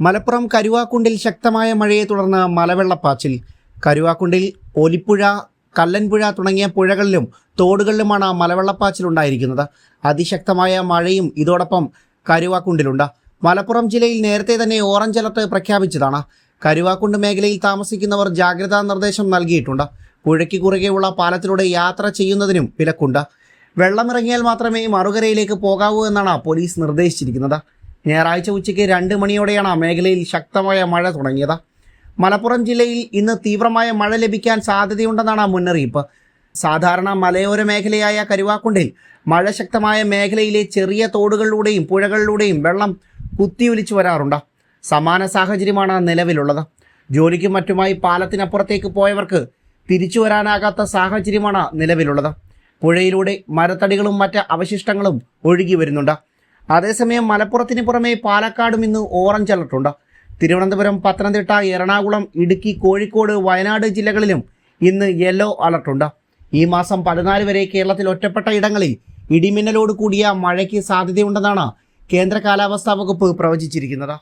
മലപ്പുറം കരുവാക്കുണ്ടിൽ ശക്തമായ മഴയെ തുടർന്ന് മലവെള്ളപ്പാച്ചിൽ. കരുവാക്കുണ്ടിൽ ഒലിപ്പുഴ കല്ലൻപുഴ തുടങ്ങിയ പുഴകളിലും തോടുകളിലുമാണ് മലവെള്ളപ്പാച്ചിൽ ഉണ്ടായിരിക്കുന്നത്. അതിശക്തമായ മഴയും ഇതോടൊപ്പം കരുവാക്കുണ്ടിലുണ്ട്. മലപ്പുറം ജില്ലയിൽ നേരത്തെ തന്നെ ഓറഞ്ച് അലർട്ട് പ്രഖ്യാപിച്ചതാണ്. കരുവാക്കുണ്ട് മേഖലയിൽ താമസിക്കുന്നവർ ജാഗ്രതാ നിർദ്ദേശം നൽകിയിട്ടുണ്ട്. പുഴയ്ക്ക് കുറുകെയുള്ള പാലത്തിലൂടെ യാത്ര ചെയ്യുന്നതിനും വിലക്കുണ്ട്. വെള്ളമിറങ്ങിയാൽ മാത്രമേ മറുകരയിലേക്ക് പോകാവൂ എന്നാണ് പോലീസ് നിർദ്ദേശിച്ചിരിക്കുന്നത്. ഞായറാഴ്ച ഉച്ചയ്ക്ക് രണ്ട് മണിയോടെയാണ് മേഖലയിൽ ശക്തമായ മഴ തുടങ്ങിയത്. മലപ്പുറം ജില്ലയിൽ ഇന്ന് തീവ്രമായ മഴ ലഭിക്കാൻ സാധ്യതയുണ്ടെന്നാണ് മുന്നറിയിപ്പ്. സാധാരണ മലയോര മേഖലയായ കരുവാക്കുണ്ടിൽ മഴ ശക്തമായ മേഖലയിലെ ചെറിയ തോടുകളിലൂടെയും പുഴകളിലൂടെയും വെള്ളം കുത്തിയൊലിച്ചു വരാറുണ്ട്. സമാന സാഹചര്യമാണ് നിലവിലുള്ളത്. ജോലിക്കും മറ്റുമായി പാലത്തിനപ്പുറത്തേക്ക് പോയവർക്ക് തിരിച്ചു വരാനാകാത്ത സാഹചര്യമാണ് നിലവിലുള്ളത്. പുഴയിലൂടെ മരത്തടികളും മറ്റ് അവശിഷ്ടങ്ങളും ഒഴുകി വരുന്നുണ്ട്. അതേസമയം മലപ്പുറത്തിന് പുറമെ പാലക്കാടും ഇന്ന് ഓറഞ്ച് അലർട്ടുണ്ട് തിരുവനന്തപുരം പത്തനംതിട്ട എറണാകുളം ഇടുക്കി കോഴിക്കോട് വയനാട് ജില്ലകളിലും ഇന്ന് യെല്ലോ അലർട്ടുണ്ട് ഈ മാസം പതിനാല് വരെ കേരളത്തിൽ ഒറ്റപ്പെട്ട ഇടങ്ങളിൽ ഇടിമിന്നലോട് കൂടിയ മഴയ്ക്ക് സാധ്യതയുണ്ടെന്നാണ് കേന്ദ്ര കാലാവസ്ഥാ വകുപ്പ് പ്രവചിച്ചിരിക്കുന്നത്.